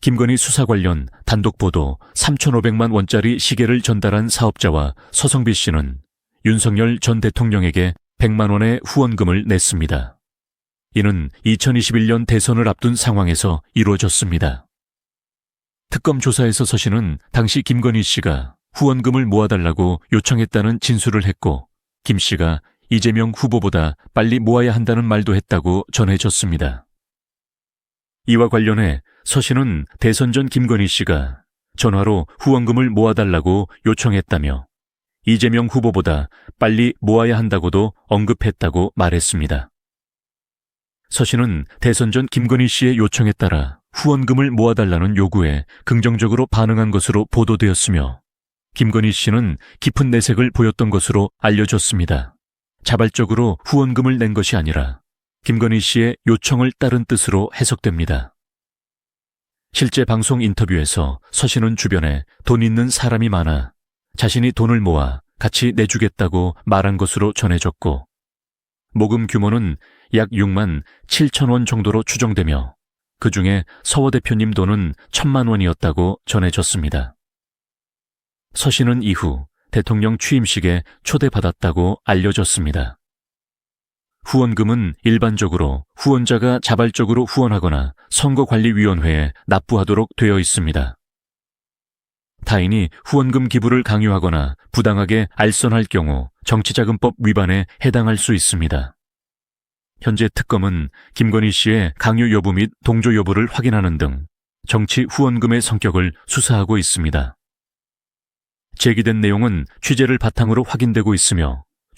김건희 수사 관련 단독 보도 3,500만 원짜리 시계를 전달한 사업자와 서성비 씨는 윤석열 전 대통령에게 100만 원의 후원금을 냈습니다. 이는 2021년 대선을 앞둔 상황에서 이루어졌습니다. 특검 조사에서 서 씨는 당시 김건희 씨가 후원금을 모아달라고 요청했다는 진술을 했고 김 씨가 이재명 후보보다 빨리 모아야 한다는 말도 했다고 전해졌습니다. 이와 관련해 서 씨는 대선 전 김건희 씨가 전화로 후원금을 모아달라고 요청했다며 이재명 후보보다 빨리 모아야 한다고도 언급했다고 말했습니다. 서 씨는 대선 전 김건희 씨의 요청에 따라 후원금을 모아달라는 요구에 긍정적으로 반응한 것으로 보도되었으며 김건희 씨는 깊은 내색을 보였던 것으로 알려졌습니다. 자발적으로 후원금을 낸 것이 아니라 김건희 씨의 요청을 따른 뜻으로 해석됩니다. 실제 방송 인터뷰에서 서 씨는 주변에 돈 있는 사람이 많아 자신이 돈을 모아 같이 내주겠다고 말한 것으로 전해졌고 모금 규모는 약 6만 7천 원 정도로 추정되며 그 중에 서워 대표님 돈은 천만 원이었다고 전해졌습니다. 서 씨는 이후 대통령 취임식에 초대받았다고 알려졌습니다. 후원금은 일반적으로 후원자가 자발적으로 후원하거나 선거관리위원회에 납부하도록 되어 있습니다. 타인이 후원금 기부를 강요하거나 부당하게 알선할 경우 정치자금법 위반에 해당할 수 있습니다. 현재 특검은 김건희 씨의 강요 여부 및 동조 여부를 확인하는 등 정치 후원금의 성격을 수사하고 있습니다. 제기된 내용은 취재를 바탕으로 확인되고 있으며